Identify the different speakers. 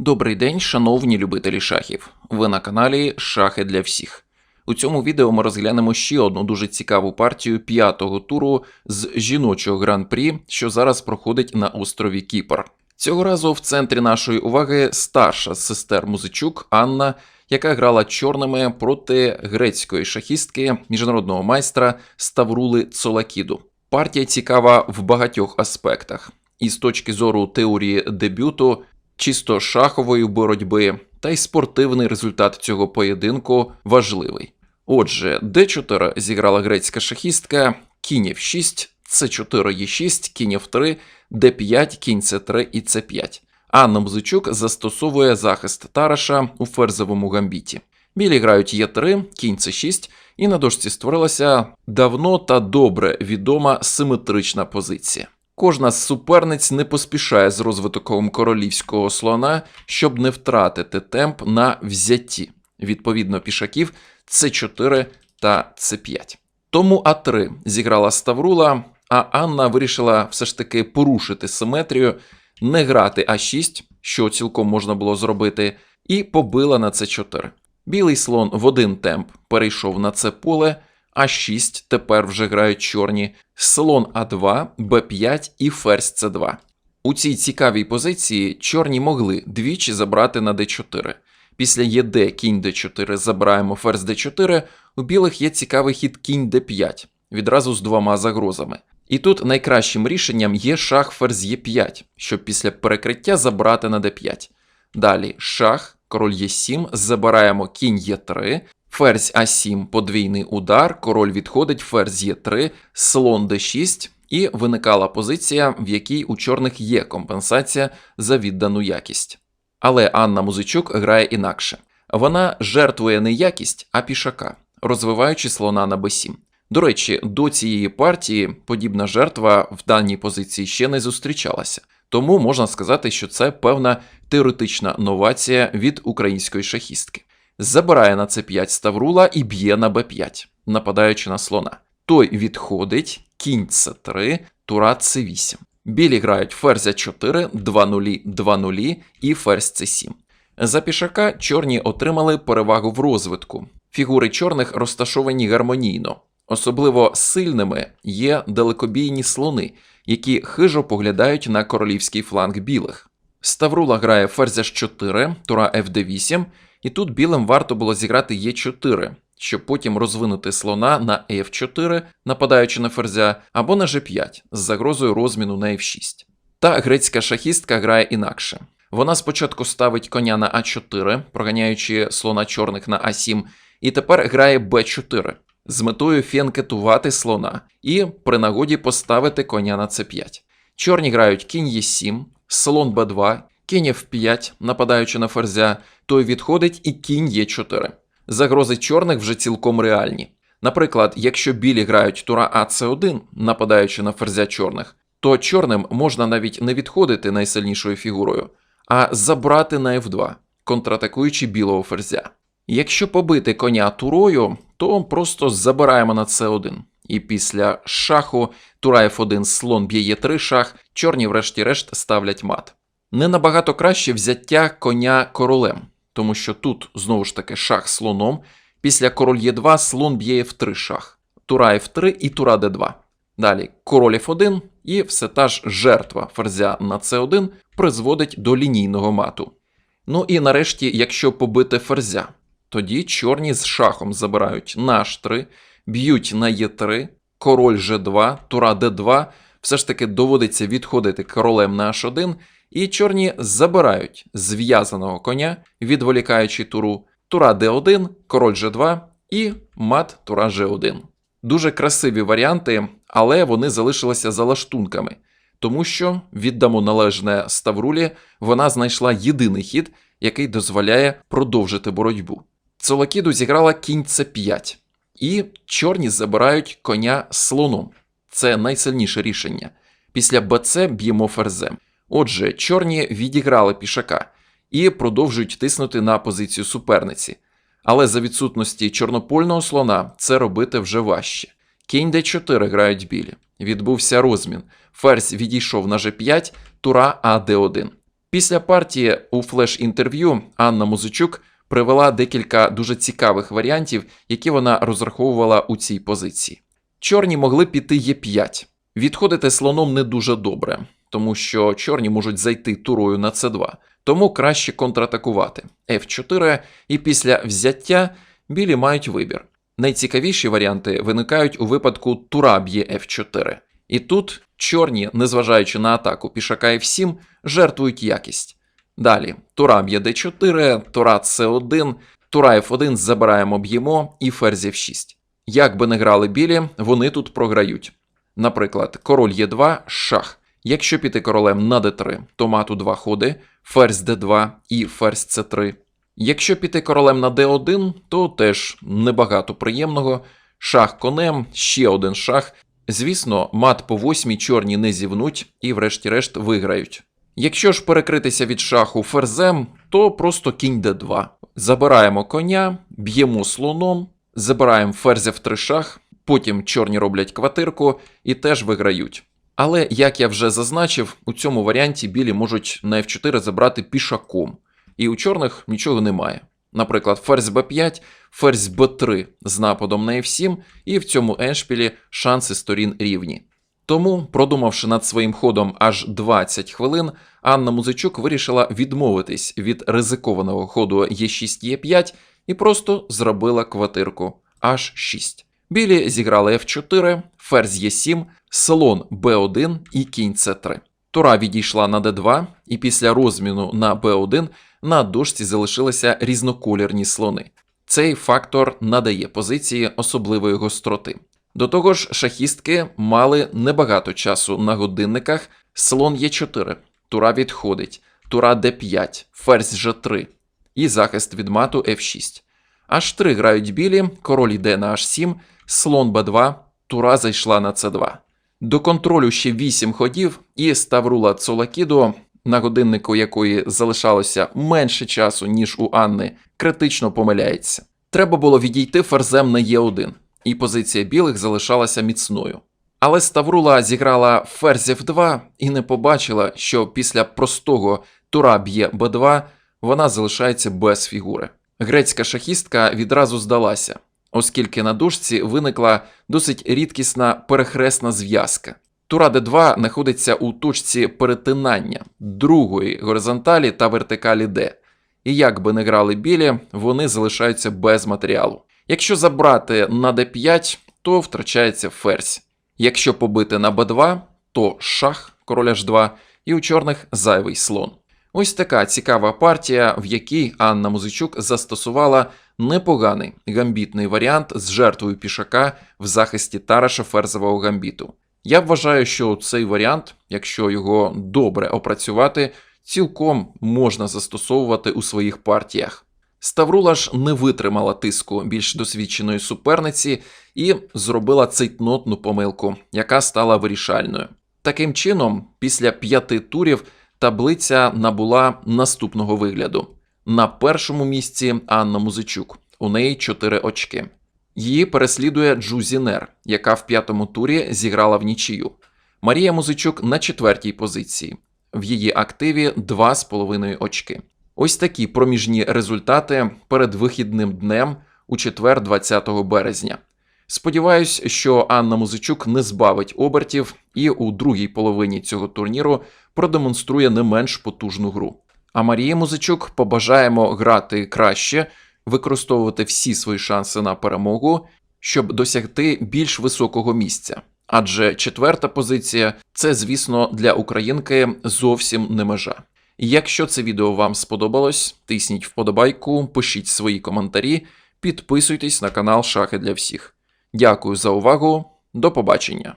Speaker 1: Добрий день, шановні любителі шахів. Ви на каналі Шахи для всіх. У цьому відео ми розглянемо ще одну дуже цікаву партію п'ятого туру з жіночого гран-прі, що зараз проходить на острові Кіпр. Цього разу в центрі нашої уваги старша з сестер Музичук Анна, яка грала чорними проти грецької шахістки міжнародного майстра Ставрули Цолакіду. Партія цікава в багатьох аспектах. І з точки зору теорії дебюту, чисто шахової боротьби, та й спортивний результат цього поєдинку важливий. Отже, d4 зіграла грецька шахістка, кінь f6, c4 e6, кінь f3, d5, кінь c3 і c5. Анна Музичук застосовує захист Тараша у ферзовому гамбіті. Білі грають Е3, кінь С6, і на дошці створилася давно та добре відома симетрична позиція. Кожна з суперниць не поспішає з розвитком королівського слона, щоб не втратити темп на взятті, відповідно пішаків С4 та С5. Тому А3 зіграла Ставрула, а Анна вирішила все ж таки порушити симетрію, не грати А6, що цілком можна було зробити, і побила на С4. Білий слон в один темп перейшов на це поле, А6 тепер вже грають чорні, слон А2, Б5 і ферзь С2. У цій цікавій позиції чорні могли двічі забрати на Д4. Після ЄД кінь Д4 забираємо ферзь Д4, у білих є цікавий хід кінь Д5, відразу з двома загрозами. І тут найкращим рішенням є шах ферзь Е5, щоб після перекриття забрати на Д5. Далі шах, король Е7, забираємо кінь Е3, ферзь А7, подвійний удар, король відходить, ферзь Е3, слон Д6, і виникала позиція, в якій у чорних є компенсація за віддану якість. Але Анна Музичук грає інакше. Вона жертвує не якість, а пішака, розвиваючи слона на b7. До речі, до цієї партії подібна жертва в даній позиції ще не зустрічалася, тому можна сказати, що це певна теоретична новація від української шахістки. Забирає на c5 Ставрула і б'є на b5, нападаючи на слона. Той відходить, кінь c3, тура c8. Білі грають ферзя 4, 2-0, 2-0 і ферзь c7. За пішака чорні отримали перевагу в розвитку. Фігури чорних розташовані гармонійно. Особливо сильними є далекобійні слони, які хижо поглядають на королівський фланг білих. Ставрула грає ферзя 4, тура fd8, і тут білим варто було зіграти Е4, щоб потім розвинути слона на F4, нападаючи на ферзя, або на G5 з загрозою розміну на F6. Та грецька шахістка грає інакше. Вона спочатку ставить коня на А4, проганяючи слона чорних на А7, і тепер грає Б4 з метою фенкетувати слона і при нагоді поставити коня на С5. Чорні грають кінь Е7, слон Б2, кінь F5, нападаючи на ферзя, той відходить і кінь Е4. Загрози чорних вже цілком реальні. Наприклад, якщо білі грають тура АЦ1, нападаючи на ферзя чорних, то чорним можна навіть не відходити найсильнішою фігурою, а забрати на F2, контратакуючи білого ферзя. Якщо побити коня турою, то просто забираємо на С1. І після шаху тура F1 слон б'є Е3 шах, чорні врешті-решт ставлять мат. Не набагато краще взяття коня королем, тому що тут знову ж таки шах слоном, після король Е2 слон б'є F3 шах, тура F3 і тура Д2. Далі король F1 і все та ж жертва ферзя на С1 призводить до лінійного мату. Ну і нарешті, якщо побити ферзя, тоді чорні з шахом забирають на H3, б'ють на Е3, король G2, тура Д2, все ж таки доводиться відходити королем на H1, і чорні забирають зв'язаного коня, відволікаючи туру, тура Д1, король G2 і мат тура G1. Дуже красиві варіанти, але вони залишилися за лаштунками, тому що віддамо належне Ставрулі, вона знайшла єдиний хід, який дозволяє продовжити боротьбу. Цолакіду зіграла кінь С5, і чорні забирають коня слоном. Це найсильніше рішення. Після БЦ б'ємо ферзем. Отже, чорні відіграли пішака і продовжують тиснути на позицію суперниці. Але за відсутності чорнопольного слона це робити вже важче. Кінь d4 грають білі. Відбувся розмін. Ферзь відійшов на g5, тура А d1. Після партії у флеш-інтерв'ю Анна Музичук привела декілька дуже цікавих варіантів, які вона розраховувала у цій позиції. Чорні могли піти Е5. Відходити слоном не дуже добре, тому що чорні можуть зайти турою на С2, тому краще контратакувати F4, і після взяття білі мають вибір. Найцікавіші варіанти виникають у випадку тура б'є F4. І тут чорні, незважаючи на атаку пішака F7, жертвують якість. Далі тура б'є D4, тура C1, тура F1 забираємо, б'ємо і ферзь F6. Як би не грали білі, вони тут програють. Наприклад, король Е2, шах. Якщо піти королем на d3, то мату два ходи, ферзь d2 і ферзь c3. Якщо піти королем на d1, то теж небагато приємного. Шах конем, ще один шах. Звісно, мат по восьмій чорні не зівнуть і, врешті-решт, виграють. Якщо ж перекритися від шаху ферзем, то просто кінь d2. Забираємо коня, б'ємо слоном, забираємо ферзя в три шах, потім чорні роблять квартирку і теж виграють. Але, як я вже зазначив, у цьому варіанті білі можуть на f4 забрати пішаком, і у чорних нічого немає. Наприклад, ферзь b5, ферзь b3 з нападом на f7, і в цьому еншпілі шанси сторін рівні. Тому, продумавши над своїм ходом аж 20 хвилин, Анна Музичук вирішила відмовитись від ризикованого ходу Е6-Е5 і просто зробила квартирку аж 6. Білі зіграли F4, ферзь Е7, слон Б1 і кінь С3. Тура відійшла на Д2, і після розміну на Б1 на дошці залишилися різноколірні слони. Цей фактор надає позиції особливої гостроти. До того ж, шахістки мали небагато часу на годинниках. Слон Е4, тура відходить, тура Д5, ферзь Ж3 і захист від мату F6. H3 грають білі, король йде на H7, слон Б2, тура зайшла на С2. До контролю ще 8 ходів, і Ставрула Цолакідо, на годиннику якої залишалося менше часу, ніж у Анни, критично помиляється. Треба було відійти ферзем на Е1, і позиція білих залишалася міцною. Але Ставрула зіграла ферзь F2 і не побачила, що після простого тура б'є Б2 вона залишається без фігури. Грецька шахістка відразу здалася, оскільки на дошці виникла досить рідкісна перехресна зв'язка. Тура Д2 знаходиться у точці перетинання другої горизонталі та вертикалі Д. І як би не грали білі, вони залишаються без матеріалу. Якщо забрати на d5, то втрачається ферзь. Якщо побити на b2, то шах, король h2, і у чорних зайвий слон. Ось така цікава партія, в якій Анна Музичук застосувала непоганий гамбітний варіант з жертвою пішака в захисті Тараша ферзового гамбіту. Я вважаю, що цей варіант, якщо його добре опрацювати, цілком можна застосовувати у своїх партіях. Ставрула ж не витримала тиску більш досвідченої суперниці і зробила цейтнотну помилку, яка стала вирішальною. Таким чином, після п'яти турів таблиця набула наступного вигляду: на першому місці Анна Музичук, у неї 4 очки. Її переслідує Джузі Нер, яка в п'ятому турі зіграла в нічию. Марія Музичук на четвертій позиції. В її активі 2,5 очки. Ось такі проміжні результати перед вихідним днем у четвер, 20 березня. Сподіваюсь, що Анна Музичук не збавить обертів і у другій половині цього турніру продемонструє не менш потужну гру. А Марії Музичук побажаємо грати краще, використовувати всі свої шанси на перемогу, щоб досягти більш високого місця. Адже четверта позиція це, звісно, для українки зовсім не межа. Якщо це відео вам сподобалось, тисніть вподобайку, пишіть свої коментарі, підписуйтесь на канал Шахи для всіх. Дякую за увагу, до побачення!